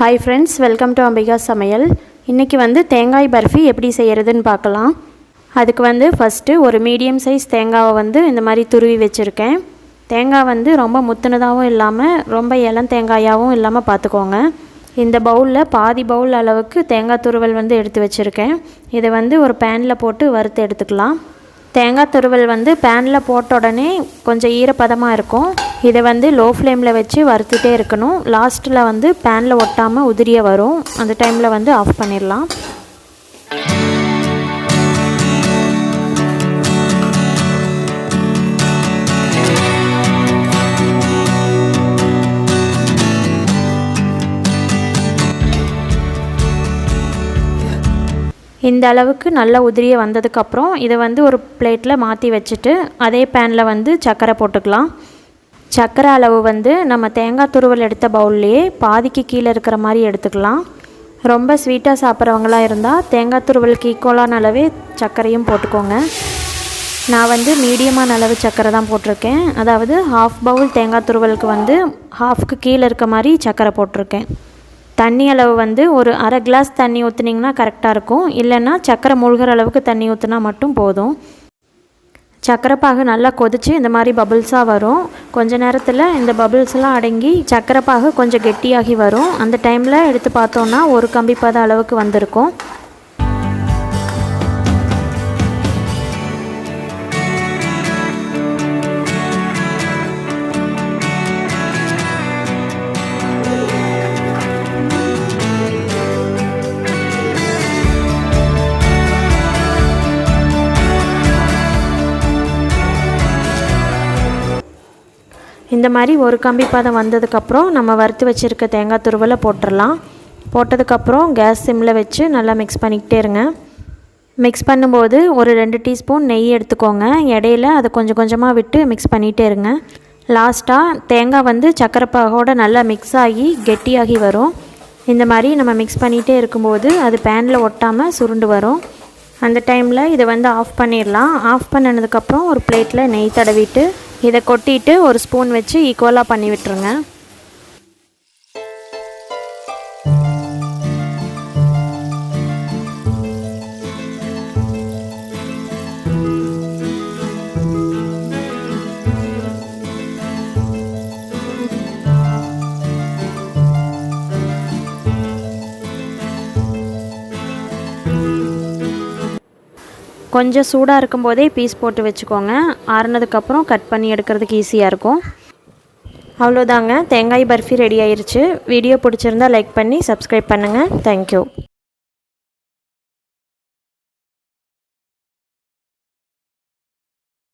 Hi friends welcome to Ambika சமையல் இன்றைக்கி வந்து தேங்காய் பர்ஃபி எப்படி செய்கிறதுன்னு பார்க்கலாம். அதுக்கு வந்து ஃபஸ்ட்டு ஒரு மீடியம் சைஸ் தேங்காவை வந்து இந்த மாதிரி துருவி வச்சுருக்கேன். தேங்காய் வந்து ரொம்ப முத்துனதாகவும் இல்லாமல் ரொம்ப இளம் தேங்காயாகவும் இல்லாமல் பார்த்துக்கோங்க. இந்த பவுலில் பாதி பவுல் அளவுக்கு தேங்காய் துருவல் வந்து எடுத்து வச்சுருக்கேன். இதை வந்து ஒரு பேனில் போட்டு வறுத்து எடுத்துக்கலாம். தேங்காய் துருவல் வந்து பேனில் போட்ட உடனே கொஞ்சம் ஈரப்பதமாக இருக்கும். இதை வந்து லோ ஃப்ளேமில் வச்சு வறுத்துட்டே இருக்கணும். லாஸ்ட்டில் வந்து பேனில் ஒட்டாமல் உதிரிய வரும். அந்த டைமில் வந்து ஆஃப் பண்ணிடலாம். இந்த அளவுக்கு நல்ல உதிரிய வந்ததுக்கப்புறம் இதை வந்து ஒரு பிளேட்டில் மாற்றி வச்சுட்டு அதே பேனில் வந்து சர்க்கரை போட்டுக்கலாம். சர்க்கரை அளவு வந்து நம்ம தேங்காய் துருவல் எடுத்த பவுல்லையே பாதிக்கு கீழே இருக்கிற மாதிரி எடுத்துக்கலாம். ரொம்ப ஸ்வீட்டாக சாப்பிட்றவங்களாக இருந்தால் தேங்காய் துருவலுக்கு ஈக்குவலான அளவே சர்க்கரையும் போட்டுக்கோங்க. நான் வந்து மீடியமான அளவு சர்க்கரை தான் போட்டிருக்கேன். அதாவது ஹாஃப் பவுல் தேங்காய் துருவலுக்கு வந்து ஹாஃப்க்கு கீழே இருக்க மாதிரி சர்க்கரை போட்டிருக்கேன். தண்ணி அளவு வந்து ஒரு அரை கிளாஸ் தண்ணி ஊற்றுனீங்கன்னா கரெக்டாக இருக்கும். இல்லைன்னா சர்க்கரை முழுகிற அளவுக்கு தண்ணி ஊற்றினா மட்டும் போதும். சர்க்கரை நல்லா கொதித்து இந்த மாதிரி பபுள்ஸாக வரும். கொஞ்ச நேரத்தில் இந்த பபுள்ஸ்லாம் அடங்கி சர்க்கரை பாகு கொஞ்சம் கெட்டியாகி வரும். அந்த டைமில் எடுத்து பார்த்தோன்னா ஒரு கம்பி பத அளவுக்கு வந்திருக்கும். இந்த மாதிரி ஒரு கம்பி பதம் வந்ததுக்கப்புறம் நம்ம வறுத்து வச்சுருக்க தேங்காய் துருவலை போட்டுடலாம். போட்டதுக்கப்புறம் கேஸ் சிம்மில் வச்சு நல்லா மிக்ஸ் பண்ணிக்கிட்டே இருங்க. மிக்ஸ் பண்ணும்போது ஒரு ரெண்டு டீஸ்பூன் நெய் எடுத்துக்கோங்க. இடையில அதை கொஞ்சம் கொஞ்சமாக விட்டு மிக்ஸ் பண்ணிகிட்டே இருங்க. லாஸ்ட்டாக தேங்காய் வந்து சக்கரை நல்லா மிக்ஸ் ஆகி கெட்டியாகி வரும். இந்த மாதிரி நம்ம மிக்ஸ் பண்ணிகிட்டே இருக்கும்போது அது பேனில் ஒட்டாமல் சுருண்டு வரும். அந்த டைமில் இதை வந்து ஆஃப் பண்ணிடலாம். ஆஃப் பண்ணினதுக்கப்புறம் ஒரு பிளேட்டில் நெய் தடவிட்டு இதை கொட்டிட்டு ஒரு ஸ்பூன் வச்சு ஈக்குவலாக பண்ணி விட்டுருங்க. கொஞ்சம் சூடாக இருக்கும்போதே பீஸ் போட்டு வச்சுக்கோங்க. ஆறுனதுக்கப்புறம் கட் பண்ணி எடுக்கிறதுக்கு ஈஸியாக இருக்கும். அவ்வளோதாங்க தேங்காய் பர்ஃபி ரெடி ஆயிடுச்சு வீடியோ பிடிச்சிருந்தா லைக் பண்ணி சப்ஸ்கிரைப் பண்ணுங்கள் தேங்க்யூ